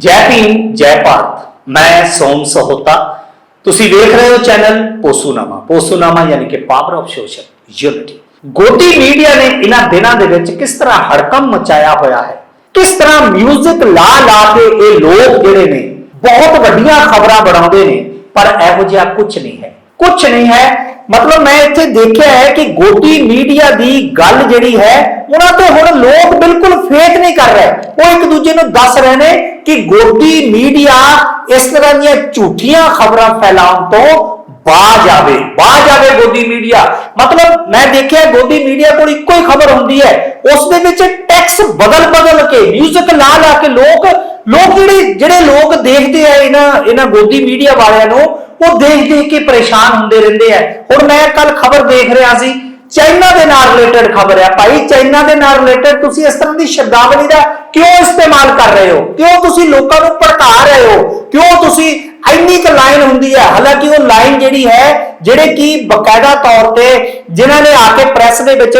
ਜੈ ਭੀਮ, ਜੈ ਭਾਰਤ। ਮੈਂ ਸੋਮ ਸਹੋਤਾ। ਤੁਸੀਂ ਵੇਖ ਰਹੇ ਹੋ ਚੈਨਲ ਪੋਸੂਨਾਮਾ। ਪੋਸੂਨਾਮਾ ਯਾਨੀ ਕਿ ਪਾਵਰ ਆਫ ਸੋਸ਼ਲ ਯੂਨਿਟੀ। ਗੋਦੀ ਮੀਡੀਆ ਨੇ ਇਹਨਾਂ ਦਿਨਾਂ ਦੇ ਵਿੱਚ ਕਿਸ ਤਰ੍ਹਾਂ ਹੜਕਮ ਮਚਾਇਆ ਹੋਇਆ ਹੈ? ਕਿਸ ਤਰ੍ਹਾਂ 뮤직 ਲਾ ਲਾ ਕੇ ਇਹ ਲੋਕ ਜਿਹੜੇ ਨੇ, ਬਹੁਤ ਵੱਡੀਆਂ ਖਬਰਾਂ ਬਣਾਉਂਦੇ ਨੇ, ਪਰ ਇਹੋ ਜਿਹਾ ਕੁਝ ਨਹੀਂ ਹੈ। ਕੁਝ ਨਹੀਂ ਹੈ ਮਤਲਬ ਮੈਂ ਇੱਥੇ ਦੇਖਿਆ ਹੈ ਕਿ ਗੋਦੀ ਮੀਡੀਆ ਦੀ ਗੱਲ ਜਿਹੜੀ ਹੈ, ਉਹਨਾਂ ਤੇ ਹੁਣ ਲੋਕ ਬਿਲਕੁਲ ਫੇਕ ਨਹੀਂ ਕਰ ਰਹੇ। ਉਹ ਇੱਕ ਦੂਜੇ ਨੂੰ ਦੱਸ ਰਹੇ ਨੇ ਕਿ ਗੋਦੀ ਮੀਡੀਆ ਇਸ ਤਰ੍ਹਾਂ ਦੀਆਂ ਝੂਠੀਆਂ ਖਬਰਾਂ ਫੈਲਾਉਣ ਤੋਂ ਬਾਜ ਆਵੇ ਬਾਜ ਆਵੇ ਗੋਦੀ ਮੀਡੀਆ ਮਤਲਬ ਮੈਂ ਦੇਖਿਆ ਗੋਦੀ ਮੀਡੀਆ ਕੋਲ ਇੱਕੋ ਹੀ ਖਬਰ ਹੁੰਦੀ ਹੈ। ਉਸ ਦੇ ਵਿੱਚ ਟੈਕਸ ਬਦਲ ਬਦਲ ਕੇ ਮਿਊਜ਼ਿਕ ਲਾ ਲਾ ਕੇ ਲੋਕ ਲੋਕ ਜਿਹੜੇ ਜਿਹੜੇ ਲੋਕ ਦੇਖਦੇ ਆ ਇਹਨਾਂ ਇਹਨਾਂ ਗੋਦੀ ਮੀਡੀਆ ਵਾਲਿਆਂ ਨੂੰ, ਉਹ ਦੇਖ ਦੇਖ ਕੇ ਪਰੇਸ਼ਾਨ ਹੁੰਦੇ ਰਹਿੰਦੇ ਆ। ਹੁਣ ਮੈਂ ਕੱਲ ਖਬਰ ਦੇਖ ਰਿਹਾ ਸੀ, ਚਾਈਨਾ ਦੇ ਨਾਲ ਰਿਲੇਟਡ ਖਬਰ ਹੈ ਭਾਈ, ਚਾਈਨਾ ਦੇ ਨਾਲ ਰਿਲੇਟਡ ਤੁਸੀਂ ਇਸ ਤਰ੍ਹਾਂ ਦੀ ਸ਼ਬਦਾਵਲੀ ਦਾ ਕਿਉਂ ਇਸਤੇਮਾਲ ਕਰ ਰਹੇ ਹੋ? ਕਿਉਂ ਤੁਸੀਂ ਲੋਕਾਂ ਨੂੰ ਭੜਕਾ ਰਹੇ ਹੋ? ਕਿਉਂ ਤੁਸੀਂ ਇੰਨੀ ਲਾਈਨ ਹੁੰਦੀ ਹੈ? ਹਾਲਾਂਕਿ ਉਹ ਲਾਈਨ ਜਿਹੜੀ ਹੈ, ਜਿਹੜੇ ਕਿ ਬਕਾਇਦਾ ਤੌਰ ਤੇ ਜਿਨ੍ਹਾਂ ਨੇ ਆ ਕੇ ਪ੍ਰੈਸ ਦੇ ਵਿੱਚ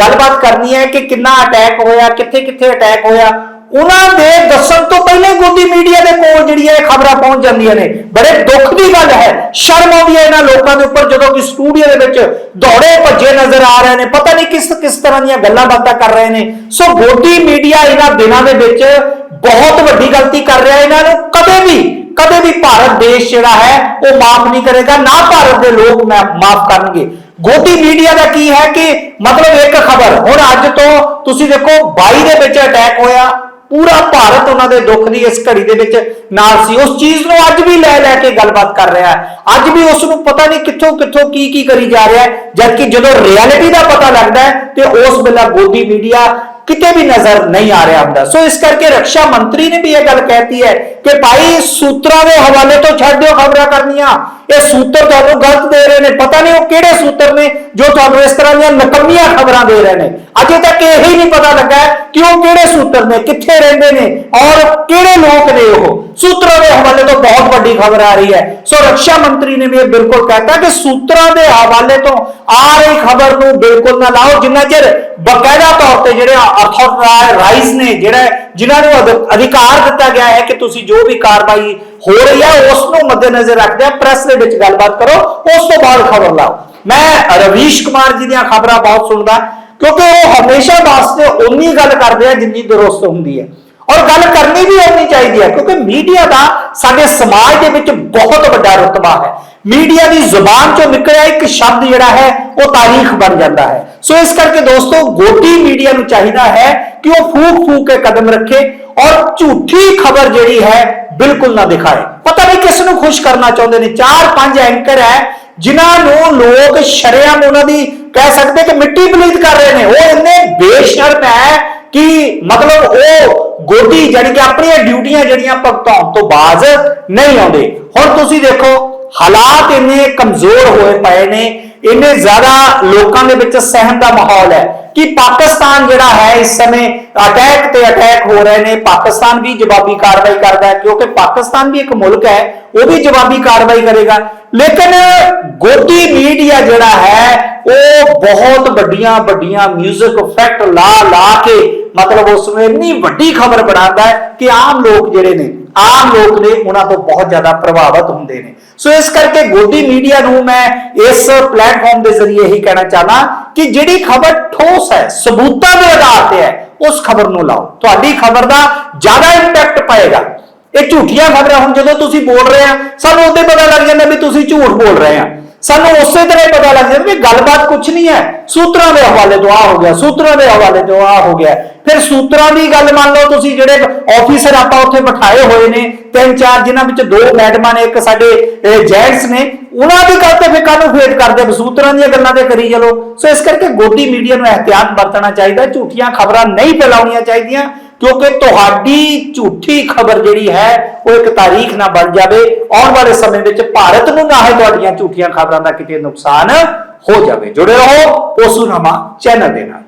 ਗੱਲਬਾਤ ਕਰਨੀ ਹੈ ਕਿ ਕਿੰਨਾ ਅਟੈਕ ਹੋਇਆ ਕਿੱਥੇ ਕਿੱਥੇ ਅਟੈਕ ਹੋਇਆ, ਉਹਨਾਂ ਦੇ ਦੱਸਣ ਤੋਂ ਪਹਿਲੇ ਗੋਦੀ ਮੀਡੀਆ ਦੇ ਕੋਲ ਜਿਹੜੀ ਹੈ ਖਬਰਾਂ ਪਹੁੰਚ ਜਾਂਦੀਆਂ ਨੇ। ਬੜੇ ਦੁੱਖ ਦੀ ਗੱਲ ਹੈ। ਸ਼ਰਮ ਆਉਂਦੀ ਹੈ ਇਹਨਾਂ ਲੋਕਾਂ ਦੇ ਉੱਪਰ ਜਦੋਂ ਕਿ ਸਟੂਡੀਓ ਦੇ ਵਿੱਚ ਦੌੜੇ ਭੱਜੇ ਨਜ਼ਰ ਆ ਰਹੇ ਨੇ। ਪਤਾ ਨਹੀਂ ਕਿਸ ਕਿਸ ਤਰ੍ਹਾਂ ਦੀਆਂ ਗੱਲਾਂ ਬਾਤਾਂ ਕਰ ਰਹੇ ਨੇ। ਸੋ ਗੋਦੀ ਮੀਡੀਆ ਇਹਨਾਂ ਦਿਨਾਂ ਦੇ ਵਿੱਚ ਬਹੁਤ ਵੱਡੀ ਗਲਤੀ ਕਰ ਰਿਹਾ ਇਹਨਾਂ ਨੂੰ ਕਦੇ ਵੀ ਕਦੇ ਵੀ ਭਾਰਤ ਦੇਸ਼ ਜਿਹੜਾ ਹੈ, ਉਹ ਮਾਫ ਨਹੀਂ ਕਰੇਗਾ, ਨਾ ਭਾਰਤ ਦੇ ਲੋਕ ਮਾਫ ਕਰਨਗੇ। ਗੋਦੀ ਮੀਡੀਆ ਦਾ ਕੀ ਹੈ ਕਿ ਮਤਲਬ ਇੱਕ ਖਬਰ, ਹੁਣ ਅੱਜ ਤੋਂ ਤੁਸੀਂ ਦੇਖੋ 22 ਦੇ ਵਿੱਚ ਅਟੈਕ ਹੋਇਆ। ਪੂਰਾ ਭਾਰਤ ਉਹਨਾਂ ਦੇ ਦੁੱਖ ਦੀ ਇਸ ਘੜੀ ਦੇ ਵਿੱਚ ਨਾਲ ਸੀ। ਉਸ ਚੀਜ਼ ਨੂੰ ਅੱਜ ਵੀ ਲੈ ਲੈ ਕੇ ਗੱਲਬਾਤ ਕਰ ਰਿਹਾ ਹੈ। ਅੱਜ ਵੀ ਉਸ ਨੂੰ ਪਤਾ ਨਹੀਂ ਕਿੱਥੋਂ ਕਿੱਥੋਂ ਕੀ ਕੀ ਕਰੀ ਜਾ ਰਿਹਾ ਹੈ, ਜਦਕਿ ਜਦੋਂ ਰਿਐਲਿਟੀ ਦਾ ਪਤਾ ਲੱਗਦਾ ਹੈ ਤੇ ਉਸ ਵੇਲੇ ਗੋਦੀ ਮੀਡੀਆ ਕਿਤੇ ਵੀ ਨਜ਼ਰ ਨਹੀਂ ਆ ਰਿਹਾ ਹੁੰਦਾ। ਸੋ ਇਸ ਕਰਕੇ ਰੱਖਿਆ ਮੰਤਰੀ ਨੇ ਵੀ ਇਹ ਗੱਲ ਕਹਿਤੀ ਹੈ ਕਿ ਭਾਈ ਸੂਤਰਾਂ ਦੇ ਹਵਾਲੇ ਤੋਂ ਛੱਡ ਦਿਓ ਖਬਰਾਂ ਕਰਨੀਆਂ। ਇਹ ਸੂਤਰ ਤੁਹਾਨੂੰ ਗਲਤ ਦੇ ਰਹੇ ਨੇ। ਪਤਾ ਨਹੀਂ ਉਹ ਕਿਹੜੇ ਸੂਤਰ ਨੇ ਜੋ ਤੁਹਾਨੂੰ ਇਸ ਤਰ੍ਹਾਂ ਦੀਆਂ ਨਕਮੀਆਂ ਖਬਰਾਂ ਦੇ ਰਹੇ ਨੇ। ਅਜੇ ਤੱਕ ਇਹ ਹੀ ਨਹੀਂ ਪਤਾ ਲੱਗਾ ਹੈ ਕਿ ਉਹ ਕਿਹੜੇ ਸੂਤਰ ਨੇ, ਕਿੱਥੇ ਰਹਿੰਦੇ ਨੇ ਔਰ ਕਿਹੜੇ ਲੋਕ ਨੇ ਉਹ। ਸੂਤਰਾਂ ਦੇ ਹਵਾਲੇ ਤੋਂ ਬਹੁਤ ਵੱਡੀ ਖਬਰ ਆ ਰਹੀ ਹੈ। ਸੋ ਰੱਖਿਆ ਮੰਤਰੀ ਨੇ ਵੀ ਇਹ ਬਿਲਕੁਲ ਕਹਿਤਾ ਕਿ ਸੂਤਰਾਂ ਦੇ ਹਵਾਲੇ ਤੋਂ ਆ ਰਹੀ ਖਬਰ ਨੂੰ ਬਿਲਕੁਲ ਨਾ ਲਾਓ। ਜਿੰਨਾ ਚਿਰ ਬਕਾਇਦਾ ਤੌਰ ਤੇ ਜਿਹੜੇ ਰਾਈਜ਼ ਨੇ, ਜਿਹੜਾ ਜਿਨ੍ਹਾਂ ਨੂੰ ਅਧ- ਅਧਿਕਾਰ ਦਿੱਤਾ ਗਿਆ ਹੈ ਕਿ ਤੁਸੀਂ ਜੋ ਵੀ ਕਾਰਵਾਈ ਹੋ ਰਹੀ ਹੈ, ਉਸ ਨੂੰ ਮੱਦੇਨਜ਼ਰ ਰੱਖਦੇ ਪ੍ਰੈਸ ਦੇ ਵਿੱਚ ਗੱਲਬਾਤ ਕਰੋ, ਉਸ ਤੋਂ ਬਾਅਦ ਖਬਰ ਲਾਓ। ਮੈਂ ਰਵੀਸ਼ ਕੁਮਾਰ ਜੀ ਦੀਆਂ ਖਬਰਾਂ ਬਹੁਤ ਸੁਣਦਾ, ਕਿਉਂਕਿ ਉਹ ਹਮੇਸ਼ਾ ਵਾਸਤੇ ਉਨੀ ਗੱਲ ਕਰਦੇ ਆ ਜਿੰਨੀ ਦਰੁਸਤ ਹੁੰਦੀ ਹੈ। ਔਰ ਗੱਲ ਕਰਨੀ ਵੀ ਉਨੀ ਚਾਹੀਦੀ ਹੈ, ਕਿਉਂਕਿ ਮੀਡੀਆ ਦਾ ਸਾਡੇ ਸਮਾਜ ਦੇ ਵਿੱਚ ਬਹੁਤ ਵੱਡਾ ਰੁਤਬਾ ਹੈ। ਮੀਡੀਆ ਦੀ ਜ਼ੁਬਾਨ ਚੋਂ ਨਿਕਲਿਆ ਇੱਕ ਸ਼ਬਦ ਜਿਹੜਾ ਹੈ, ਉਹ ਤਾਰੀਖ ਬਣ ਜਾਂਦਾ ਹੈ। ਸੋ ਇਸ ਕਰਕੇ ਦੋਸਤੋ ਗੋਦੀ ਮੀਡੀਆ ਨੂੰ ਚਾਹੀਦਾ ਹੈ ਕਿ ਉਹ ਫੂਕ ਫੂਕ ਕੇ ਕਦਮ ਰੱਖੇ ਔਰ ਝੂਠੀ ਖਬਰ ਜਿਹੜੀ ਹੈ, ਬਿਲਕੁਲ ਨਾ ਦਿਖਾਏ। ਪਤਾ ਨਹੀਂ ਕਿਸ ਨੂੰ ਖੁਸ਼ ਕਰਨਾ ਚਾਹੁੰਦੇ ਨੇ। ਚਾਰ ਪੰਜ ਐਂਕਰ ਹੈ, ਜਿਨ੍ਹਾਂ ਨੂੰ ਲੋਕ ਸ਼ਰੇਆਮ ਉਹਨਾਂ ਦੀ ਕਹਿ ਸਕਦੇ ਕਿ ਮਿੱਟੀ ਪਲੀਤ ਕਰ ਰਹੇ ਨੇ। ਉਹ ਇੰਨੇ ਬੇਸ਼ਰਮ ਹੈ ਕਿ ਮਤਲਬ ਉਹ ਗੋਦੀ ਜਾਣੀ ਕਿ ਆਪਣੀਆਂ ਡਿਊਟੀਆਂ ਜਿਹੜੀਆਂ ਭੁਗਤਾਉਣ ਤੋਂ ਬਾਜ਼ ਨਹੀਂ ਆਉਂਦੇ? ਹੁਣ ਤੁਸੀਂ ਦੇਖੋ, ਹਾਲਾਤ ਇੰਨੇ ਕਮਜ਼ੋਰ ਹੋਏ ਪਏ ਨੇ, ਇੰਨੇ ਜ਼ਿਆਦਾ ਲੋਕਾਂ ਦੇ ਵਿੱਚ ਸਹਿਮ ਦਾ ਮਾਹੌਲ ਹੈ ਕਿ ਪਾਕਿਸਤਾਨ ਜਿਹੜਾ ਹੈ ਇਸ ਸਮੇਂ ਅਟੈਕ ਤੇ ਅਟੈਕ ਹੋ ਰਹੇ ਨੇ। ਪਾਕਿਸਤਾਨ ਵੀ ਜਵਾਬੀ ਕਾਰਵਾਈ ਕਰਦਾ ਹੈ, ਕਿਉਂਕਿ ਪਾਕਿਸਤਾਨ ਵੀ ਇੱਕ ਮੁਲਕ ਹੈ, ਉਹ ਵੀ ਜਵਾਬੀ ਕਾਰਵਾਈ ਕਰੇਗਾ। ਲੇਕਿਨ ਗੋਦੀ ਮੀਡੀਆ ਜਿਹੜਾ ਹੈ, ਉਹ ਬਹੁਤ ਵੱਡੀਆਂ ਵੱਡੀਆਂ 뮤직 ਇਫੈਕਟ ਲਾ ਲਾ ਕੇ ਮਤਲਬ ਉਸ ਨੂੰ ਇੰਨੀ ਵੱਡੀ ਖਬਰ ਬਣਾਉਂਦਾ ਹੈ ਕਿ ਆਮ ਲੋਕ ਜਿਹੜੇ ਨੇ, ਆਮ ਲੋਕ ਨੇ ਉਹਨਾਂ ਤੋਂ ਬਹੁਤ ਜ਼ਿਆਦਾ ਪ੍ਰਭਾਵਿਤ ਹੁੰਦੇ ਨੇ। ਸੋ ਇਸ ਕਰਕੇ ਗੋਦੀ ਮੀਡੀਆ ਨੂੰ ਮੈਂ ਇਸ ਪਲੇਟਫਾਰਮ ਦੇ ਜ਼ਰੀਏ ਹੀ ਕਹਿਣਾ ਚਾਹਨਾ ਕਿ ਜਿਹੜੀ ਖਬਰ ਠੋਸ ਹੈ, ਸਬੂਤਾਂ ਦੇ ਆਧਾਰ ਤੇ ਹੈ, ਉਸ ਖਬਰ ਨੂੰ ਲਾਓ। ਤੁਹਾਡੀ ਖਬਰ ਦਾ ਜ਼ਿਆਦਾ ਇੰਪੈਕਟ ਪਏਗਾ। ਇਹ ਝੂਠੀਆਂ ਖਬਰਾਂ, ਹੁਣ ਜਦੋਂ ਤੁਸੀਂ ਬੋਲ ਰਹੇ ਆ, ਸਾਨੂੰ ਉਹਦੇ ਪਤਾ ਲੱਗ ਜਾਂਦਾ ਵੀ ਤੁਸੀਂ ਝੂਠ ਬੋਲ ਰਹੇ ਆ। ਸਾਨੂੰ ਉਸੇ ਤਰ੍ਹਾਂ ਹੀ ਪਤਾ ਲੱਗ ਜਾਂਦਾ ਵੀ ਗੱਲਬਾਤ ਕੁਝ ਨਹੀਂ ਹੈ। ਸੂਤਰਾਂ ਦੇ ਹਵਾਲੇ ਤੋਂ ਆ ਹੋ ਗਿਆ, ਸੂਤਰਾਂ ਦੇ ਹਵਾਲੇ ਤੋਂ ਆ ਹੋ ਗਿਆ। ਫਿਰ ਸੂਤਰਾਂ ਦੀ ਗੱਲ ਮੰਨ ਲਓ ਤੁਸੀਂ ਜਿਹੜੇ ਆਫੀਸਰ ਆਪਾਂ ਉੱਥੇ ਬਿਠਾਏ ਹੋਏ ਨੇ, ਤਿੰਨ ਚਾਰ ਜਿਨ੍ਹਾਂ ਵਿੱਚ ਦੋ ਮੈਡਮਾਂ ਨੇ, ਇੱਕ ਸਾਡੇ ਜੈਂਟਸ ਨੇ, ਉਹਨਾਂ ਦੀ ਗੱਲ ਤੇ ਫਿਰ ਨੂੰ ਫੇਟ ਕਰਦੇ ਆ? ਸੂਤਰਾਂ ਦੀਆਂ ਗੱਲਾਂ ਤੇ ਕਰੀ ਚਲੋ। ਸੋ ਇਸ ਕਰਕੇ ਗੋਦੀ ਮੀਡੀਆ ਨੂੰ ਇhtiyat ਵਰਤਣਾ ਚਾਹੀਦਾ, ਝੂਠੀਆਂ ਖਬਰਾਂ ਨਹੀਂ ਫੈਲਾਉਣੀਆਂ ਚਾਹੀਦੀਆਂ। ਕਿਉਂਕਿ ਤੁਹਾਡੀ ਝੂਠੀ ਖਬਰ ਜਿਹੜੀ ਹੈ, ਉਹ ਇੱਕ ਤਾਰੀਖ ਨਾ ਬਣ ਜਾਵੇ। ਆਉਣ ਵਾਲੇ ਸਮੇਂ ਵਿੱਚ ਭਾਰਤ ਨੂੰ ਨਾ ਹੈ ਤੁਹਾਡੀਆਂ ਝੂਠੀਆਂ ਖਬਰਾਂ ਦਾ ਕਿਤੇ ਨੁਕਸਾਨ ਹੋ ਜਾਵੇ। ਜੁੜੇ ਰਹੋ ਪੋਸੂਨਾਮਾ ਚੈਨਲ ਦੇ ਨਾਲ।